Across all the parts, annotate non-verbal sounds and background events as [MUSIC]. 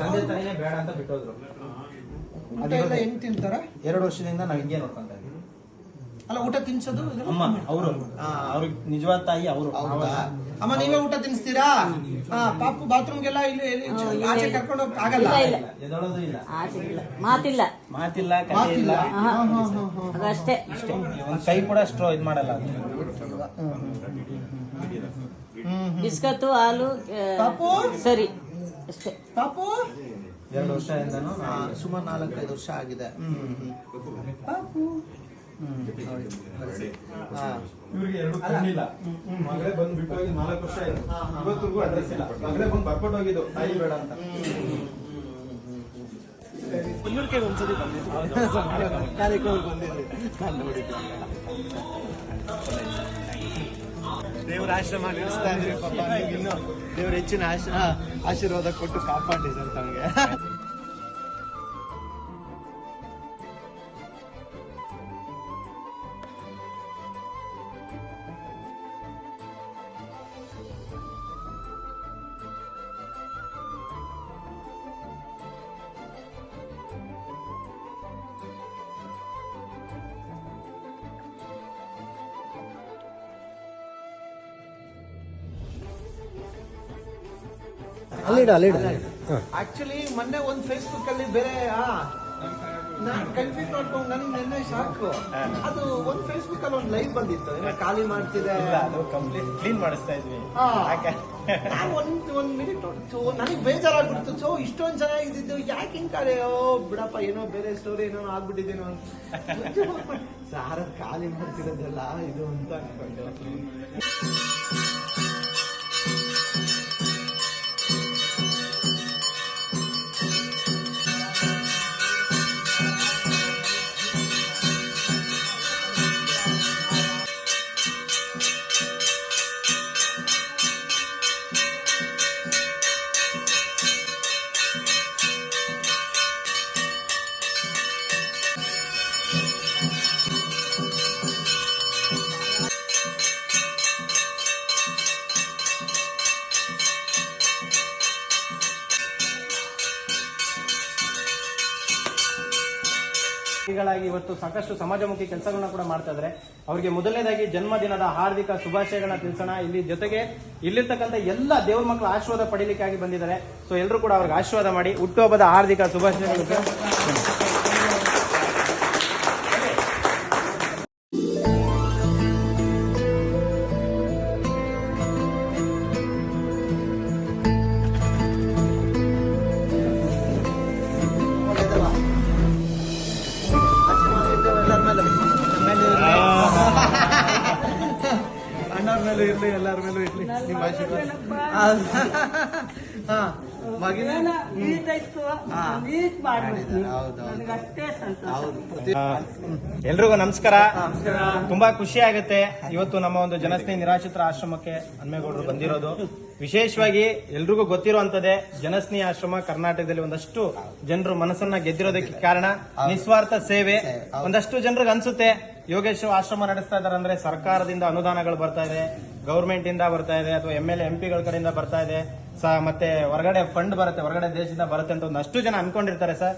ತಂದೆ ತಾಯಿನೇ ಬೇಡ ಅಂತ ಬಿಟ್ಟೋದ್ರು. ಊಟ ಎಲ್ಲ ಹೆಂಗ್ ತಿಂತಾರ? ಎರಡು ವರ್ಷದಿಂದ ನಾವ್ ಹಿಂಗೆ ನೋಡ್ಕೊಂತ ಇದ್ವಿ ಅಲ್ಲ ಊಟ ತಿನ್ಸೋದು ಇದೆಲ್ಲ? ಅಮ್ಮ ಅವರು. ಅವ್ರಿಗೆ ನಿಜವಾದ ತಾಯಿ ಅವರು. ಹೌದಾ? ಅಮ್ಮ ನೀವೇ ಊಟ ತಿನ್ಸ್ತೀರಾ? ಹಾ ಪಾಪು ಬಾತ್ರೂಮ್ಗೆಲ್ಲ ಇಲ್ಲಿ ಇಲ್ಲಿ ಆಚೆ ಕರ್ಕೊಂಡು ಹೋಗಕ್ ಆಗಲ್ಲ? ಇಲ್ಲ, ಇಲ್ಲ. ಎದಳೋದು ಇಲ್ಲ. ಆಟಿಲ್ಲ ಮಾತಿಲ್ಲ. ಮಾತಿಲ್ಲ ಕಥೆ ಇಲ್ಲ. ಆಹಾ. ಅದಷ್ಟೇ ಅಷ್ಟೇ. ಒಂದ್ ಕೈ ಕೂಡ ಅಷ್ಟು ಇದ್ ಮಾಡಲ್ಲ ಅದು. ಹ್ಮ್ ಬಿಸ್ಕತ್ತು ಹಾಲು ಆ, ಪಾಪು? ಸರಿ. ಅಷ್ಟೇ. ಪಾಪು? ಎರಡು ವರ್ಷದಿಂದನೂ ಆ, ಸುಮಾರು ನಾಲ್ಕೈದು ವರ್ಷ ಆಗಿದೆ. ಹ್ಮ್, ಹ್ಮ್. ಪಾಪು. ಇವ್ರಿಗೆ ಎರಡು ಕಣ್ಣಿಲ್ಲ. ಮಗಳೇ ಬಂದು ಬಿಟ್ಟು ಹೋಗಿ ನಾಲ್ಕು ವರ್ಷ ಆಯ್ತು. ಇವತ್ತಿಗೂ ಅಡ್ರೆಸ್ ಇಲ್ಲ. ಮಗಳೇ ಬಂದು ಬರ್ಕೊಂಡು ಹೋಗಿದ್ದು. ತಾಯಿ ಬೇಡ ಅಂತ. ಪುಲ್ಲೂರ್ಕೆಗೆ ಒಂದ್ಸತಿ ಬಂದಿದ್ದು. ಕಾರ್ಯಕ್ರಮ ಬಂದಿದ್ದೆ. ನಾನು ನೋಡಿದ್ದೆ. ದೇವರ ಆಶ್ರಮ ನಡೆಸ್ತಾ ಇದ್ರಿ ಪಾಪ. ನೀವು ಇನ್ನು ದೇವ್ರ ಹೆಚ್ಚಿನ ಆಶ ಆಶೀರ್ವಾದ ಕೊಟ್ಟು ಕಾಪಾಡಿ ಅಂತ ನಮಗೆ ಆಕ್ಚುಲಿ ಮೊನ್ನೆ ಒಂದು ಫೇಸ್ಬುಕ್ ಅಲ್ಲಿ ಬೇರೆ ನಾನು ಕನ್ಫ್ಯೂಸ್ ಮಾಡ್ಕೊಂಡು ನನಗೆ ನೆನ್ನೆ ಸಾಕು. ಅದು ಒಂದ್ ಫೇಸ್ಬುಕ್ ಅಲ್ಲಿ ಒಂದು ಲೈವ್ ಬಂದಿತ್ತು. ಏನೋ ಖಾಲಿ ಮಾಡ್ತಿದೆ. ಇಲ್ಲ ಅದು ಕಂಪ್ಲೀಟ್ ಕ್ಲೀನ್ ಮಾಡಿಸ್ತಾ ಇದ್ವಿ. ಹಾ. ಯಾಕೆ? ನಾನು ಒಂದ್ ಒಂದ್ ಮಿನಿಟ್ ನನಗೆ ಬೇಜಾರಾಗ್ಬಿಡ್ತು. ಸೊ ಇಷ್ಟೊಂದ್ ಚೆನ್ನಾಗಿದ್ದು ಯಾಕೆ ಹಿಂಗ್ ಕರೆಯೋ ಓ ಬಿಡಪ್ಪ ಏನೋ ಬೇರೆ ಸ್ಟೋರಿ ಏನೋ ಆಗ್ಬಿಟ್ಟಿದ್ದೇನೋ ಅಂತ. [LAUGHS] ಸಾರ ಖಾಲಿ ಮಾಡ್ತಿರೋದಲ್ಲ ಇದು ಅಂತ ಅನ್ಕೊಂಡೆ. ಗಳಾಗಿ ಇವತ್ತು ಸಾಕಷ್ಟು ಸಮಾಜಮುಖಿ ಕೆಲಸಗಳನ್ನ ಕೂಡ ಮಾಡ್ತಾ ಇದ್ದಾರೆ ಅವರಿಗೆ ಮೊದಲನೇದಾಗಿ ಜನ್ಮದಿನದ ಹಾರ್ದಿಕ ಶುಭಾಶಯಗಳನ್ನ ತಿಳಿಸೋಣ. ಇಲ್ಲಿ ಜೊತೆಗೆ ಇಲ್ಲಿರ್ತಕ್ಕಂಥ ಎಲ್ಲ ದೇವ್ರ ಮಕ್ಕಳು ಆಶೀರ್ವಾದ ಪಡಿಲಿಕ್ಕಾಗಿ ಬಂದಿದ್ದಾರೆ. ಸೊ ಎಲ್ಲರೂ ಕೂಡ ಅವ್ರಿಗೆ ಆಶೀರ್ವಾದ ಮಾಡಿ, ಹುಟ್ಟುಹಬ್ಬದ ಹಾರ್ದಿಕ ಶುಭಾಶಯಗಳು. ಇರ್ಲಿ ಎಲ್ಲಾರ ಮೇಲೂ ಇರ್ಲಿ. ನಿಮ್ಮ ಆಶೀರ್ವಾದ. ಹಾ ಮಗಿನ? ಎಲ್ರಿಗೂ ನಮಸ್ಕಾರ. ತುಂಬಾ ಖುಷಿ ಆಗುತ್ತೆ. ಇವತ್ತು ನಮ್ಮ ಒಂದು ಜನಸ್ನೇಹಿ ನಿರಾಶ್ರಿತರ ಆಶ್ರಮಕ್ಕೆ ಹನ್ಮೇಗೌಡರು ಬಂದಿರೋದು. ವಿಶೇಷವಾಗಿ ಎಲ್ರಿಗೂ ಗೊತ್ತಿರುವಂತದೇ ಜನಸ್ನೇಹಿ ಆಶ್ರಮ ಕರ್ನಾಟಕದಲ್ಲಿ ಒಂದಷ್ಟು ಜನರು ಮನಸ್ಸನ್ನ ಗೆದ್ದಿರೋದಕ್ಕೆ ಕಾರಣ ನಿಸ್ವಾರ್ಥ ಸೇವೆ. ಒಂದಷ್ಟು ಜನರಿಗೆ ಅನ್ಸುತ್ತೆ. ಯೋಗೇಶ್ ಆಶ್ರಮ ನಡೆಸ್ತಾ ಇದಾರೆ ಅಂದ್ರೆ ಸರ್ಕಾರದಿಂದ ಅನುದಾನಗಳು ಬರ್ತಾ ಇದೆ ಗೌರ್ಮೆಂಟ್ ಇಂದ ಬರ್ತಾ ಇದೆ ಅಥವಾ ಎಂ ಎಲ್ ಎಂಪಿಗಳ ಕಡೆಯಿಂದ ಬರ್ತಾ ಇದೆ. ಸರ್ ಮತ್ತೆ ಹೊರಗಡೆ ಫಂಡ್ ಬರುತ್ತೆ ಹೊರಗಡೆ ದೇಶದಿಂದ ಬರುತ್ತೆ ಅಂತ ಒಂದಷ್ಟು ಜನ ಅನ್ಕೊಂಡಿರ್ತಾರೆ ಸರ್.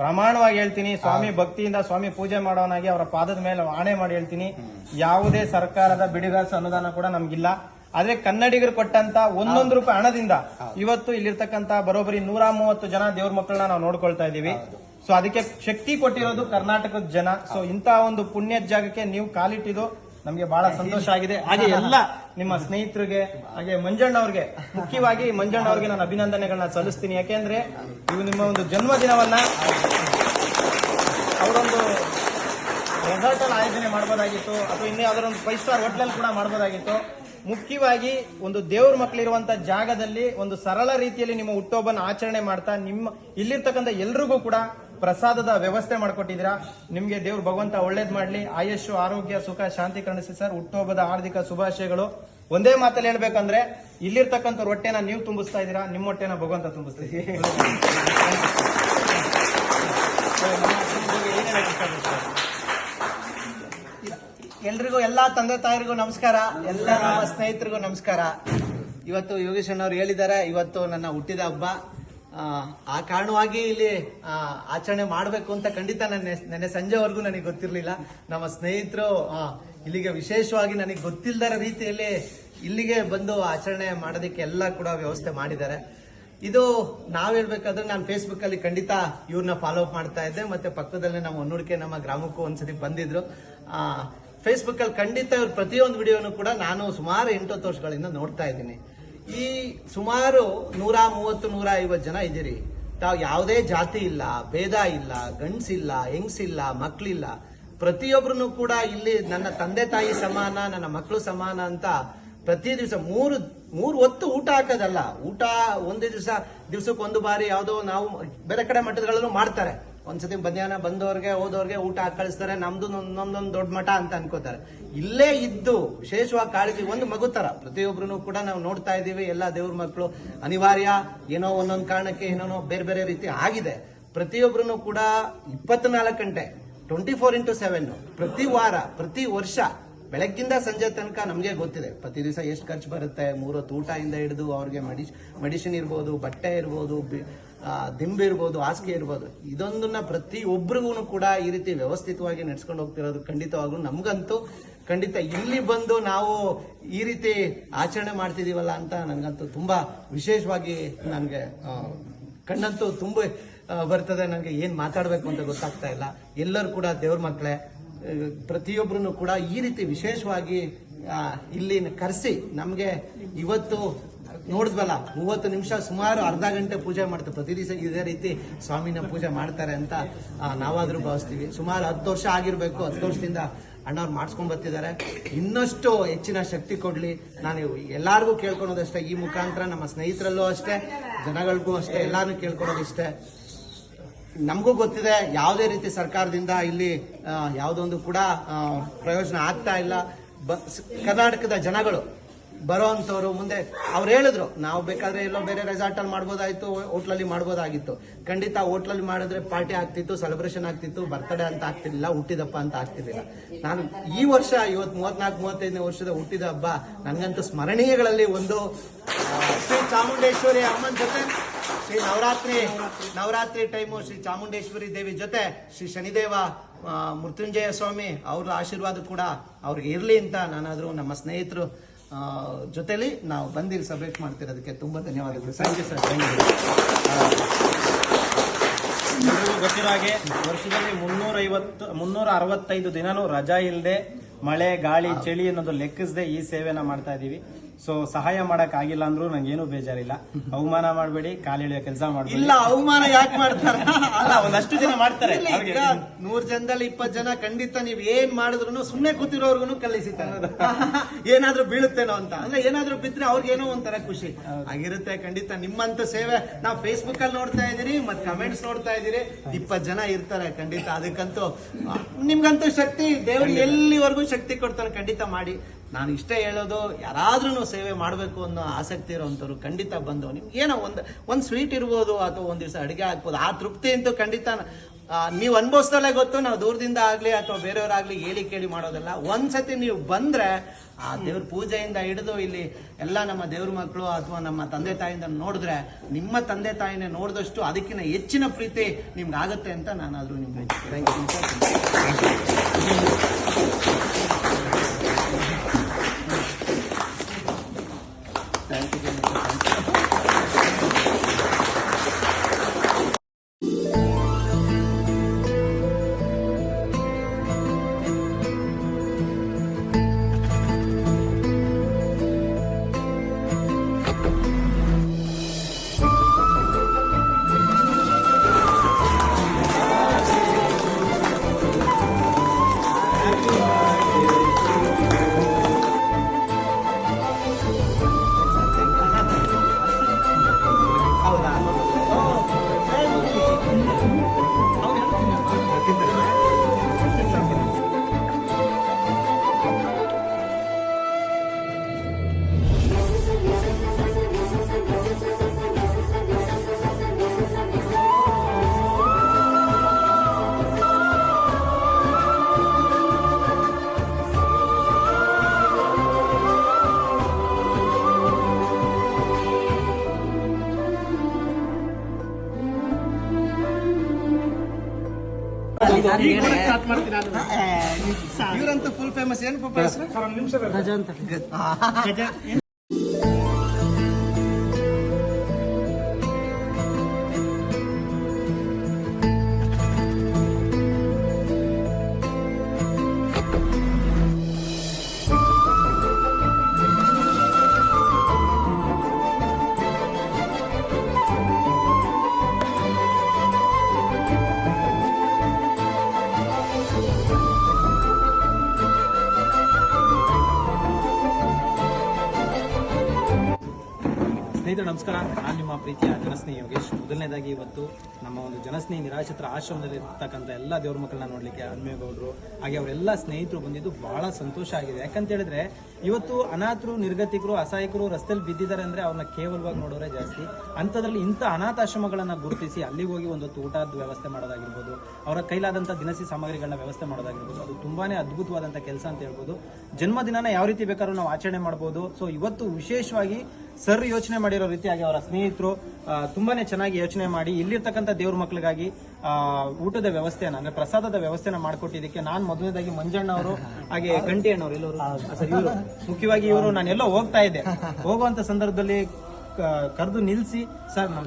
ಪ್ರಮಾಣವಾಗಿ ಹೇಳ್ತೀನಿ ಸ್ವಾಮಿ ಭಕ್ತಿಯಿಂದ ಸ್ವಾಮಿ ಪೂಜೆ ಮಾಡೋನಾಗಿ ಅವರ ಪಾದದ ಮೇಲೆ ಆಣೆ ಮಾಡಿ ಹೇಳ್ತೀನಿ. ಯಾವುದೇ ಸರ್ಕಾರದ ಬಿಡಿಗಾಸು ಅನುದಾನ ಕೂಡ ನಮ್ಗಿಲ್ಲ. ಆದ್ರೆ ಕನ್ನಡಿಗರು ಕೊಟ್ಟಂತ ಒಂದೊಂದು ರೂಪಾಯಿ ಹಣದಿಂದ ಇವತ್ತು ಇಲ್ಲಿರ್ತಕ್ಕಂತ ಬರೋಬ್ಬರಿ ನೂರ ಮೂವತ್ತು ಜನ ದೇವ್ರ ಮಕ್ಕಳನ್ನ ನಾವು ನೋಡ್ಕೊಳ್ತಾ ಇದೀವಿ ಸೊ ಅದಕ್ಕೆ ಶಕ್ತಿ ಕೊಟ್ಟಿರೋದು ಕರ್ನಾಟಕದ ಜನ. ಸೊ ಇಂತಹ ಒಂದು ಪುಣ್ಯದ ಜಾಗಕ್ಕೆ ನೀವು ಕಾಲಿಟ್ಟಿದ್ದು ನಮಗೆ ಬಹಳ ಸಂತೋಷ ಆಗಿದೆ. ಹಾಗೆ ಎಲ್ಲ ನಿಮ್ಮ ಸ್ನೇಹಿತರಿಗೆ ಹಾಗೆ ಮಂಜಣ್ಣ ಅವ್ರಿಗೆ ಮುಖ್ಯವಾಗಿ ಮಂಜಣ್ಣ ಅವ್ರಿಗೆ ನಾನು ಅಭಿನಂದನೆಗಳನ್ನ ಸಲ್ಲಿಸ್ತೀನಿ. ಯಾಕೆಂದ್ರೆ ಇವು ನಿಮ್ಮ ಒಂದು ಜನ್ಮದಿನವನ್ನ ಅವರೊಂದು ರೆಸಾರ್ಟ್ ಅಲ್ಲಿ ಆಯೋಜನೆ ಮಾಡಬಹುದಾಗಿತ್ತು ಅಥವಾ ಇನ್ನೇ ಅದರ ಒಂದು ಫೈವ್ ಸ್ಟಾರ್ ಹೋಟ್ಲಲ್ಲಿ ಕೂಡ ಮಾಡಬಹುದಾಗಿತ್ತು ಮುಖ್ಯವಾಗಿ ಒಂದು ದೇವ್ರ ಮಕ್ಕಳಿರುವಂತ ಜಾಗದಲ್ಲಿ ಒಂದು ಸರಳ ರೀತಿಯಲ್ಲಿ ನಿಮ್ಮ ಹುಟ್ಟೋಬನ್ನ ಆಚರಣೆ ಮಾಡ್ತಾ ನಿಮ್ಮ, ಇಲ್ಲಿರ್ತಕ್ಕಂಥ ಎಲ್ರಿಗೂ ಕೂಡ ಪ್ರಸಾದದ ವ್ಯವಸ್ಥೆ ಮಾಡಿಕೊಟ್ಟಿದ್ದೀರಾ. ನಿಮಗೆ ದೇವ್ರ ಭಗವಂತ ಒಳ್ಳೇದ್ ಮಾಡ್ಲಿ. ಆಯುಷ್ ಆರೋಗ್ಯ, ಸುಖ, ಶಾಂತಿ ಕರುಣಿಸಿ ಸರ್. ಹುಟ್ಟೋಬದ ಹಾರ್ದಿಕ ಶುಭಾಶಯಗಳು. ಒಂದೇ ಮಾತಲ್ಲಿ ಹೇಳ್ಬೇಕಂದ್ರೆ, ಇಲ್ಲಿರ್ತಕ್ಕಂಥ ಹೊಟ್ಟೆನ ನೀವು ತುಂಬಿಸ್ತಾ ಇದ್ದೀರಾ, ನಿಮ್ಮ ಹೊಟ್ಟೆನ ಭಗವಂತ ತುಂಬಿಸ್ತಾ [LAUGHS] ಎಲ್ರಿಗೂ ಎಲ್ಲಾ ತಂದೆ ತಾಯರಿಗೂ ನಮಸ್ಕಾರ ಎಲ್ಲ ನಮ್ಮ ಸ್ನೇಹಿತರಿಗೂ ನಮಸ್ಕಾರ. ಇವತ್ತು ಯೋಗೇಶ್ ಅವರು ಹೇಳಿದ್ದಾರೆ ಇವತ್ತು ನನ್ನ ಹುಟ್ಟಿದ ಹಬ್ಬ. ಆ, ಕಾರಣವಾಗಿ ಇಲ್ಲಿ ಆಚರಣೆ ಮಾಡಬೇಕು ಅಂತ ಖಂಡಿತ ನನ್ನ ನೆನ್ನೆ ಸಂಜೆವರೆಗೂ ನನಗೆ ಗೊತ್ತಿರಲಿಲ್ಲ. ನಮ್ಮ ಸ್ನೇಹಿತರು ಇಲ್ಲಿಗೆ ವಿಶೇಷವಾಗಿ ನನಗೆ ಗೊತ್ತಿಲ್ಲದ ರೀತಿಯಲ್ಲಿ ಇಲ್ಲಿಗೆ ಬಂದು ಆಚರಣೆ ಮಾಡೋದಕ್ಕೆ ಎಲ್ಲ ಕೂಡ ವ್ಯವಸ್ಥೆ ಮಾಡಿದ್ದಾರೆ. ಇದು ನಾವ್ ಹೇಳ್ಬೇಕಾದ್ರೆ ನಾನು ಫೇಸ್ಬುಕ್ ಅಲ್ಲಿ ಖಂಡಿತ ಇವ್ರನ್ನ ಫಾಲೋ ಅಪ್ ಮಾಡ್ತಾ ಇದ್ದೆ. ಮತ್ತೆ ಪಕ್ಕದಲ್ಲೇ ನಮ್ಮ ಹೊನ್ನೂಡಿಕೆ ನಮ್ಮ ಗ್ರಾಮಕ್ಕೂ ಒಂದ್ಸತಿ ಬಂದಿದ್ರು. ಫೇಸ್ಬುಕ್ ಅಲ್ಲಿ ಖಂಡಿತ ಇವ್ರ ಪ್ರತಿಯೊಂದು ವಿಡಿಯೋನು ಕೂಡ ನಾನು ಸುಮಾರು ಎಂಟತ್ತು ವರ್ಷಗಳಿಂದ ನೋಡ್ತಾ ಇದ್ದೀನಿ. ಈ ಸುಮಾರು ನೂರ ಮೂವತ್ತು, ನೂರ ಐವತ್ತು ಜನ ಇದ್ದೀರಿ. ತಾವು ಯಾವುದೇ ಜಾತಿ ಇಲ್ಲ, ಭೇದ ಇಲ್ಲ ಗಂಡ್ಸಿಲ್ಲ ಹೆಂಗ್ಸಿಲ್ಲ ಮಕ್ಕಳಿಲ್ಲ ಪ್ರತಿಯೊಬ್ಬರನ್ನು ಕೂಡ ಇಲ್ಲಿ ನನ್ನ ತಂದೆ ತಾಯಿ ಸಮಾನ, ನನ್ನ ಮಕ್ಕಳು ಸಮಾನ ಅಂತ ಪ್ರತಿ ದಿವಸ ಮೂರು ಮೂರು ಹೊತ್ತು ಊಟ ಹಾಕೋದಲ್ಲ. ಊಟ ಒಂದೇ ದಿವಸ ದಿವಸಕ್ಕೆ ಒಂದು ಬಾರಿ ಯಾವುದೋ ನಾವು ಬೇರೆ ಕಡೆ ಮಠಗಳಲ್ಲೂ ಮಾಡ್ತಾರೆ. ಒಂದ್ಸತಿ ಮಧ್ಯಾಹ್ನ ಬಂದವ್ರಿಗೆ, ಹೋದವ್ರಿಗೆ ಊಟ ಕಳಿಸ್ತಾರೆ, ನಮ್ದು ನಮ್ದೊಂದು ದೊಡ್ಡ ಮಠ ಅಂತ ಅನ್ಕೋತಾರೆ. ಇಲ್ಲೇ ಇದ್ದು ವಿಶೇಷವಾಗಿ ಕಾಳಜಿ ಒಂದು ಮಗು ತರ. ಪ್ರತಿಯೊಬ್ಬರು ಕೂಡ ನಾವು ನೋಡ್ತಾ ಇದ್ದೀವಿ, ಎಲ್ಲ ದೇವ್ರ ಮಕ್ಕಳು ಅನಿವಾರ್ಯ, ಏನೋ ಒಂದೊಂದು ಕಾರಣಕ್ಕೆ ಏನೋ ಬೇರೆ ಬೇರೆ ರೀತಿ ಆಗಿದೆ. ಪ್ರತಿಯೊಬ್ಬರು ಕೂಡ ಇಪ್ಪತ್ನಾಲ್ಕು ಗಂಟೆ ಟ್ವೆಂಟಿ ಫೋರ್ ಇಂಟು ಸೆವೆನ್ ಪ್ರತಿ ವಾರ, ಪ್ರತಿ ವರ್ಷ ಬೆಳಗ್ಗಿಂದ ಸಂಜೆ ತನಕ ನಮಗೆ ಗೊತ್ತಿದೆ. ಪ್ರತಿ ದಿವಸ ಎಷ್ಟು ಖರ್ಚು ಬರುತ್ತೆ, ಮೂರೊತ್ತು ಊಟದಿಂದ ಹಿಡಿದು ಅವ್ರಿಗೆ ಮಡಿಶ್ ಮೆಡಿಸಿನ್ ಇರ್ಬೋದು, ಬಟ್ಟೆ ಇರ್ಬೋದು ದಿಂಬು ಇರ್ಬೋದು, ಹಾಸಿಗೆ ಇರ್ಬೋದು, ಇದೊಂದನ್ನ ಪ್ರತಿ ಒಬ್ರಿಗೂ ಕೂಡ ಈ ರೀತಿ ವ್ಯವಸ್ಥಿತವಾಗಿ ನಡ್ಸ್ಕೊಂಡು ಹೋಗ್ತಿರೋದು ಖಂಡಿತವಾಗ್ಲೂ ನಮ್ಗಂತೂ. ಖಂಡಿತ ಇಲ್ಲಿ ಬಂದು ನಾವು ಈ ರೀತಿ ಆಚರಣೆ ಮಾಡ್ತಿದೀವಲ್ಲ ಅಂತ ನನಗಂತೂ ತುಂಬಾ ವಿಶೇಷವಾಗಿ ನನಗೆ ಕಣ್ಣಂತೂ ತುಂಬ ಬರ್ತದೆ. ನನಗೆ ಏನ್ ಮಾತಾಡ್ಬೇಕು ಅಂತ ಗೊತ್ತಾಗ್ತಾ ಇಲ್ಲ. ಎಲ್ಲರೂ ಕೂಡ ದೇವ್ರ ಮಕ್ಕಳೇ ಪ್ರತಿಯೊಬ್ಬರು ಕೂಡ ಈ ರೀತಿ ವಿಶೇಷವಾಗಿ ಇಲ್ಲಿ ಕರೆಸಿ ನಮಗೆ ಇವತ್ತು ನೋಡಿದ್ವಲ್ಲ, ಮೂವತ್ತು ನಿಮಿಷ ಸುಮಾರು ಅರ್ಧ ಗಂಟೆ ಪೂಜೆ ಮಾಡ್ತಾರೆ. ಪ್ರತಿ ದಿವಸ ಇದೇ ರೀತಿ ಸ್ವಾಮಿನ ಪೂಜೆ ಮಾಡ್ತಾರೆ ಅಂತ ನಾವಾದರೂ ಭಾವಿಸ್ತೀವಿ. ಸುಮಾರು ಹತ್ತು ವರ್ಷ ಆಗಿರ್ಬೇಕು, ಹತ್ತು ವರ್ಷದಿಂದ ಅಣ್ಣವ್ರು ಮಾಡಿಸ್ಕೊಂಡ್ ಬರ್ತಿದ್ದಾರೆ. ಇನ್ನಷ್ಟು ಹೆಚ್ಚಿನ ಶಕ್ತಿ ಕೊಡ್ಲಿ. ನಾನು ಎಲ್ಲಾರ್ಗೂ ಕೇಳ್ಕೊಳೋದಷ್ಟೇ ಈ ಮುಖಾಂತರ ನಮ್ಮ ಸ್ನೇಹಿತರಲ್ಲೂ ಅಷ್ಟೇ, ಜನಗಳಿಗೂ ಅಷ್ಟೇ ಎಲ್ಲಾರು ಕೇಳ್ಕೊಳೋದಿಷ್ಟೇ ನಮಗೂ ಗೊತ್ತಿದೆ, ಯಾವುದೇ ರೀತಿ ಸರ್ಕಾರದಿಂದ ಇಲ್ಲಿ ಯಾವುದೊಂದು ಕೂಡ ಪ್ರಯೋಜನ ಆಗ್ತಾ ಇಲ್ಲ. ಕರ್ನಾಟಕದ ಜನಗಳು ಬರೋ ಅಂಥವ್ರು ಮುಂದೆ ಅವ್ರು ಹೇಳಿದ್ರು, ನಾವು ಬೇಕಾದ್ರೆ ಎಲ್ಲೋ ಬೇರೆ ರೆಸಾರ್ಟ್ ಅಲ್ಲಿ ಮಾಡ್ಬೋದಾಯ್ತು, ಹೋಟ್ಲಲ್ಲಿ ಮಾಡ್ಬೋದಾಗಿತ್ತು. ಖಂಡಿತ ಹೋಟ್ಲಲ್ಲಿ ಮಾಡಿದ್ರೆ ಪಾರ್ಟಿ ಆಗ್ತಿತ್ತು ಸೆಲೆಬ್ರೇಷನ್ ಆಗ್ತಿತ್ತು ಬರ್ತ್ಡೇ ಅಂತ ಆಗ್ತಿರ್ಲಿಲ್ಲ, ಹುಟ್ಟಿದಪ್ಪ ಅಂತ ಆಗ್ತಿರ್ಲಿಲ್ಲ. ನಾನು ಈ ವರ್ಷ ಇವತ್ತು ಮೂವತ್ನಾಲ್ಕು ಮೂವತ್ತೈದನೇ ವರ್ಷದ ಹುಟ್ಟಿದ ಹಬ್ಬ, ನನಗಂತೂ ಸ್ಮರಣೀಯಗಳಲ್ಲಿ ಒಂದು ಶ್ರೀ ಚಾಮುಂಡೇಶ್ವರಿ ಅಮ್ಮನ ಜೊತೆ, ಶ್ರೀ ನವರಾತ್ರಿ ನವರಾತ್ರಿ ಟೈಮು ಶ್ರೀ ಚಾಮುಂಡೇಶ್ವರಿ ದೇವಿ ಜೊತೆ, ಶ್ರೀ ಶನಿದೇವ ಮೃತ್ಯುಂಜಯ ಸ್ವಾಮಿ ಅವ್ರ ಆಶೀರ್ವಾದ ಕೂಡ ಅವ್ರಿಗೆ ಇರ್ಲಿ ಅಂತ ನಾನಾದರೂ ನಮ್ಮ ಸ್ನೇಹಿತರು ಜೊತೆಲಿ ನಾವು ಬಂದಿಲ್ಲಿ ಸಬ್ಮಿಟ್ ಮಾಡ್ತಿರೋದಕ್ಕೆ ತುಂಬಾ ಧನ್ಯವಾದಗಳು. Thank you sir thank you ಗೊತ್ತಿರೋ ಹಾಗೆ ವರ್ಷದಲ್ಲಿ ಮುನ್ನೂರೈವತ್ತು ಮುನ್ನೂರ ಅರವತ್ತೈದು ದಿನನೂ ರಜಾ ಇಲ್ಲದೆ ಮಳೆ, ಗಾಳಿ, ಚಳಿ ಅನ್ನೋದು ಲೆಕ್ಕಿಸದೆ ಈ ಸೇವೆನ ಮಾಡ್ತಾ ಇದೀವಿ. ಸೊ ಸಹಾಯ ಮಾಡಕ್ ಆಗಿಲ್ಲ ಅಂದ್ರೂ ನಂಗೇನು ಬೇಜಾರಿಲ್ಲ. ಅವಮಾನ ಮಾಡಬೇಡಿ ಕಾಲಿಳಿಯೋ ಕೆಲಸ ಮಾಡಬೇಡಿ. ಇಲ್ಲ ಅವಮಾನ ಯಾಕೆ ಮಾಡ್ತಾರ? ಅಲ್ಲ ಒಂದಷ್ಟು ಜನ ಮಾಡ್ತಾರೆ. ಈಗ ನೂರ್ ಜನದಲ್ಲಿ ಇಪ್ಪತ್ ಜನ ಖಂಡಿತ ನೀವ್ ಏನ್ ಮಾಡಿದ್ರು ಸುಮ್ನೆ ಕೂತಿರೋರ್ಗು ಕಲಿಸಿತಾರೆ [LAUGHS] ಏನಾದ್ರೂ ಬೀಳುತ್ತೇನೋ ಅಂತ. ಅಂದ್ರೆ ಏನಾದ್ರೂ ಬಿದ್ರೆ ಅವ್ರಿಗೆ ಏನೋ ಒಂಥರ ಖುಷಿ. ಆಗಿರುತ್ತೆ ಖಂಡಿತ ನಿಮ್ಮಂತ ಸೇವೆ. ನಾವು ಫೇಸ್ಬುಕ್ ಅಲ್ಲಿ ನೋಡ್ತಾ ಇದೀರಿ ಮತ್ ಕಮೆಂಟ್ಸ್ ನೋಡ್ತಾ ಇದೀರಿ ಇಪ್ಪತ್ ಜನ ಇರ್ತಾರೆ ಖಂಡಿತ. ಅದಕ್ಕಂತೂ ನಿಮ್ಗಂತೂ ಶಕ್ತಿ ದೇವ್ರಿಗೆ ಎಲ್ಲಿವರೆಗೂ ಶಕ್ತಿ ಕೊಡ್ತಾನೆ ಖಂಡಿತ ಮಾಡಿ. ನಾನು ಇಷ್ಟೇ ಹೇಳೋದು ಯಾರಾದ್ರೂ ಸೇವೆ ಮಾಡಬೇಕು ಅನ್ನೋ ಆಸಕ್ತಿ ಇರೋವಂಥವ್ರು ಖಂಡಿತ ಬಂದು, ನಿಮ್ಗೆ ಏನೋ ಒಂದು ಒಂದು ಸ್ವೀಟ್ ಇರ್ಬೋದು ಅಥವಾ ಒಂದು ದಿವಸ ಅಡುಗೆ ಹಾಕ್ಬೋದು ಆ ತೃಪ್ತಿ ಅಂತೂ ಖಂಡಿತ ನೀವು ಅನುಭವಿಸ್ದಲ್ಲೇ ಗೊತ್ತು, ನಾವು ದೂರದಿಂದ ಆಗಲಿ ಅಥವಾ ಬೇರೆಯವರಾಗಲಿ ಹೇಳಿ ಕೇಳಿ ಮಾಡೋದಲ್ಲ. ಒಂದ್ಸತಿ ನೀವು ಬಂದರೆ, ಆ ದೇವ್ರ ಪೂಜೆಯಿಂದ ಹಿಡಿದು ಇಲ್ಲಿ ಎಲ್ಲ ನಮ್ಮ ದೇವ್ರ ಮಕ್ಕಳು ಅಥವಾ ನಮ್ಮ ತಂದೆ ತಾಯಿಂದ ನೋಡಿದ್ರೆ, ನಿಮ್ಮ ತಂದೆ ತಾಯಿನೇ ನೋಡಿದಷ್ಟು ಅದಕ್ಕಿಂತ ಹೆಚ್ಚಿನ ಪ್ರೀತಿ ನಿಮ್ಗೆ ಆಗುತ್ತೆ ಅಂತ ನಾನಾದರೂ ನಿಮ್ಗೆ ಇವರಂತೂ ಫುಲ್ ಫೇಮಸ್ ಏನ್ ಪಾಪ ಹೆಸರು? ಗಜ. ಅಂತ ಸ್ನೇಹಿತರೆ, ನಮಸ್ಕಾರ. ನಾನು ನಿಮ್ಮ ಪ್ರೀತಿಯ ಜನಸ್ನೇಹಿ ಯೋಗೇಶ್. ಮೊದಲನೇದಾಗಿ ಇವತ್ತು ನಮ್ಮ ಒಂದು ಜನಸ್ನೇಹಿ ನಿರಾಶ್ರಿತರ ಆಶ್ರಮದಲ್ಲಿ ಇರ್ತಕ್ಕಂಥ ಎಲ್ಲ ದೇವ್ರ ಮಕ್ಕಳನ್ನ ನೋಡಲಿಕ್ಕೆ ಹನುಮೇಗೌಡರು, ಹಾಗೆ ಅವರೆಲ್ಲ ಸ್ನೇಹಿತರು ಬಂದಿದ್ದು ಬಹಳ ಸಂತೋಷ ಆಗಿದೆ. ಯಾಕಂತ ಹೇಳಿದ್ರೆ, ಇವತ್ತು ಅನಾಥರು, ನಿರ್ಗತಿಕರು, ಅಸಹಾಯಕರು ರಸ್ತೆಯಲ್ಲಿ ಬಿದ್ದಿದ್ದಾರೆ ಅಂದ್ರೆ ಅವ್ರನ್ನ ಕೇವಲವಾಗಿ ನೋಡೋರೆ ಜಾಸ್ತಿ. ಅಂಥದ್ರಲ್ಲಿ ಇಂಥ ಅನಾಥಾಶ್ರಮಗಳನ್ನು ಗುರುತಿಸಿ ಅಲ್ಲಿಗೆ ಹೋಗಿ ಒಂದು ಊಟದ ವ್ಯವಸ್ಥೆ ಮಾಡೋದಾಗಿರ್ಬೋದು, ಅವರ ಕೈಲಾದಂಥ ದಿನಸಿ ಸಾಮಗ್ರಿಗಳನ್ನ ವ್ಯವಸ್ಥೆ ಮಾಡೋದಾಗಿರ್ಬೋದು, ಅದು ತುಂಬಾನೇ ಅದ್ಭುತವಾದಂಥ ಕೆಲಸ ಅಂತ ಹೇಳ್ಬೋದು. ಜನ್ಮದಿನನ ಯಾವ ರೀತಿ ಬೇಕಾದ್ರೂ ನಾವು ಆಚರಣೆ ಮಾಡ್ಬೋದು. ಸೊ ಇವತ್ತು ವಿಶೇಷವಾಗಿ ಸರ್ ಯೋಚನೆ ಮಾಡಿರೋ ರೀತಿಯಾಗಿ ಅವರ ಸ್ನೇಹಿತರು ತುಂಬಾನೇ ಚೆನ್ನಾಗಿ ಯೋಚನೆ ಮಾಡಿ ಇಲ್ಲಿರ್ತಕ್ಕಂಥ ದೇವ್ರ ಮಕ್ಕಳಿಗಾಗಿ ಆ, ಊಟದ ವ್ಯವಸ್ಥೆನ ಅಂದ್ರೆ ಪ್ರಸಾದದ ವ್ಯವಸ್ಥೆನ ಮಾಡಿಕೊಟ್ಟಿದ್ದಕ್ಕೆ ನಾನು ಮೊದಲನೇದಾಗಿ ಮಂಜಣ್ಣ ಅವರು ಹಾಗೆ ಗಂಟಿ ಅಣ್ಣವರು ಸರ್ ಇವರು ಮುಖ್ಯವಾಗಿ ಇವರು ನಾನು ಎಲ್ಲೋ ಹೋಗ್ತಾ ಇದ್ದೆ. ಹೋಗುವಂತ ಸಂದರ್ಭದಲ್ಲಿ ಕರೆದು ನಿಲ್ಲಿಸಿ ಸರ್ ನಮ್ಮ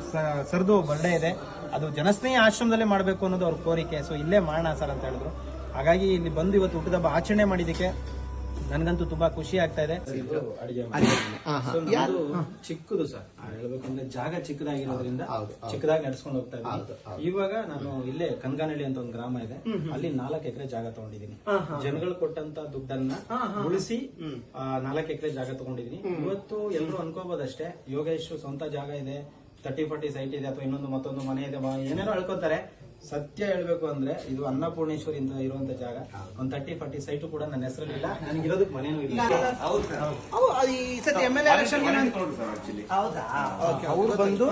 ಸರ್ದು ಬರ್ಡೇ ಇದೆ. ಅದು ಜನಸ್ನೇಹಿ ಆಶ್ರಮದಲ್ಲೇ ಮಾಡಬೇಕು ಅನ್ನೋದು ಅವ್ರ ಕೋರಿಕೆ. ಸೊ ಇಲ್ಲೇ ಮಾಡೋಣ ಸರ್ ಅಂತ ಹೇಳಿದ್ರು. ಹಾಗಾಗಿ ಇಲ್ಲಿ ಬಂದು ಇವತ್ತು ಊಟದ ಹಬ್ಬ ಆಚರಣೆ ಮಾಡಿದ್ದಕ್ಕೆ ನನಗಂತೂ ತುಂಬಾ ಖುಷಿ ಆಗ್ತಾ ಇದೆ. ಚಿಕ್ಕದು ಸರ್. ಹೇಳ್ಬೇಕಂದ್ರೆ ಜಾಗ ಚಿಕ್ಕದಾಗಿರೋದ್ರಿಂದ ಚಿಕ್ಕದಾಗಿ ನಡ್ಸ್ಕೊಂಡು ಹೋಗ್ತಾ ಇದ್ದೀನಿ. ಇವಾಗ ನಾನು ಇಲ್ಲೇ ಕನ್ಗಾನಹಳ್ಳಿ ಅಂತ ಒಂದು ಗ್ರಾಮ ಇದೆ. ಅಲ್ಲಿ ನಾಲ್ಕು ಎಕರೆ ಜಾಗ ತಗೊಂಡಿದ್ದೀನಿ. ಜನಗಳು ಕೊಟ್ಟಂತ ದುಡ್ಡನ್ನ ಉಳಿಸಿ ನಾಲ್ಕು ಎಕರೆ ಜಾಗ ತಗೊಂಡಿದ್ದೀನಿ. ಇವತ್ತು ಎಲ್ಲರೂ ಅನ್ಕೋಬಹುದಷ್ಟೇ ಯೋಗೇಶ್ ಸ್ವಂತ ಜಾಗ ಇದೆ ತರ್ಟಿ ಫಾರ್ಟಿ ಸೈಟ್ ಇದೆ ಅಥವಾ ಇನ್ನೊಂದು ಮತ್ತೊಂದು ಮನೆ ಇದೆ ಏನೇನೋ ಹೇಳ್ಕೊತಾರೆ ಸತ್ಯ ಹೇಳ್ಬೇಕು ಅಂದ್ರೆ ಇದು ಅನ್ನಪೂರ್ಣೇಶ್ವರಿ ಅಂತ ಇರುವಂತ ಜಾಗ. ಒಂದ್ ತರ್ಟಿ ಫಾರ್ಟಿ ಸೈಟ್ ಕೂಡ ನನ್ನ ಹೆಸರಲ್ಲಿಲ್ಲ. ನನಗಿರೋದಕ್ಕೆ ಮನೇನೂ ಇಲ್ಲ. ಈ ಸತಿ ಎಂ ಎಲ್ ಎಲೆಕ್ಷನ್ ಹೌದಾ. ಓಕೆ ಅವ್ರು ಬಂದು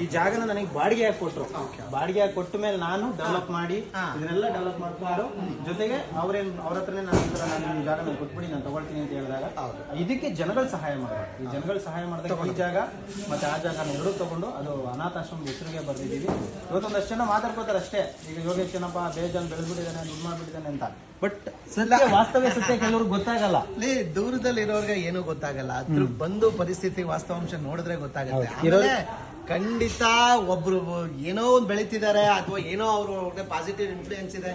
ಈ ಜಾಗನ ನನಗೆ ಬಾಡಿಗೆ ಹಾಕಿ ಕೊಟ್ರು ಬಾಡಿಗೆ ಹಾಕಿ ಕೊಟ್ಟ ಮೇಲೆ ನಾನು ಡೆವಲಪ್ ಮಾಡಿ ಇದನ್ನೆಲ್ಲ ಡೆವಲಪ್ ಮಾಡ್ಕೊಂಡು ಜೊತೆಗೆ ಅವ್ರೇನ್ ಅವ್ರ ಹತ್ರನೇ ನಾನು ಈ ತರ ನಾನು ಈ ಜಾಗ ನಾನು ಕೊಟ್ಬಿಡಿ ನಾನು ತಗೊಳ್ತೀನಿ ಅಂತ ಹೇಳಿದಾಗ ಇದಕ್ಕೆ ಜನಗಳು ಸಹಾಯ ಮಾಡ್ತಾರೆ. ಈ ಜನಗಳು ಸಹಾಯ ಮಾಡಿದಾಗ ಈ ಜಾಗ ಮತ್ತೆ ಆ ಜಾಗ ಎರಡೂ ತಗೊಂಡು ಅದು ಅನಾಥಾಶ್ರಮದ ಹೆಸರಿಗೆ ಬರ್ದಿದ್ದೀವಿ. ಇವತ್ತೊಂದಷ್ಟು ಜನ ಮಾತಾಡ್ಕೋತಾರೆ ಅಷ್ಟೇ. ಈಗ ಯೋಗೇಶ್ ಏನಪ್ಪ ಬೇಜಾನ್ ಬೆಳೆದ್ಬಿಟ್ಟಿದ್ದಾನೆ ದುಡ್ಡು ಮಾಡ್ಬಿಟ್ಟಿದ್ದಾನೆ ಅಂತ. ಬಟ್ ಸತ್ಯ ವಾಸ್ತವ ಸತ್ಯ ಕೆಲವ್ರಿಗೆ ಗೊತ್ತಾಗಲ್ಲ. ಅಲ್ಲಿ ದೂರದಲ್ಲಿ ಇರೋರ್ಗೆ ಏನೂ ಗೊತ್ತಾಗಲ್ಲ. ಅದ್ರ ಬಂದು ಪರಿಸ್ಥಿತಿ ವಾಸ್ತವಾಂಶ ನೋಡಿದ್ರೆ ಗೊತ್ತಾಗುತ್ತೆ. ಖಂಡಿತ ಒಬ್ರು ಏನೋ ಒಂದ್ ಬೆಳಿತಿದ್ದಾರೆ ಅಥವಾ ಏನೋ ಅವ್ರ ಪಾಸಿಟಿವ್ ಇನ್ಫ್ಲೂಯೆನ್ಸ್ ಇದೆ.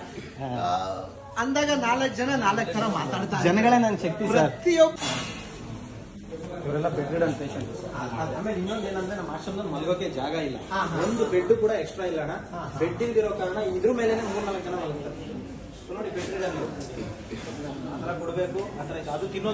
ಅಂದಾಗ ನಾಲ್ಕು ಜನ ನಾಲ್ಕು ತರ ಮಾತಾಡ್ತಾರೆ ಜನಗಳೇ ನನ್ನ ಶಕ್ತಿ ಪ್ರತಿಯೊಬ್ಬ ಇವರೆಲ್ಲ ಬೆಡ್ ರಿಡನ್ ಪೇಷಂಟ್ ಆಮೇಲೆ ಇನ್ನೊಂದು ಏನಂದ್ರೆ ನಮ್ಮ ಆಶ್ರಮದಲ್ಲಿ ಮಲಗೋಕೆ ಜಾಗ ಇಲ್ಲ. ಒಂದು ಬೆಡ್ ಕೂಡ ಎಕ್ಸ್ಟ್ರಾ ಇಲ್ಲ ಅಣ್ಣ. ಬೆಡ್ ಇಲ್ದಿರೋ ಕಾರಣ ಇದ್ರ ಮೇಲೆ ಮೂರ್ನಾಲ್ಕು ಜನ ಮಲಗ್ತಾರೆ. So ನೋಡಿ ಬೆಡ್ ರಿಡನ್ ಆತರ ಕೊಡ್ಬೇಕು ಆತರ ಅದು ತಿನ್ನೋದು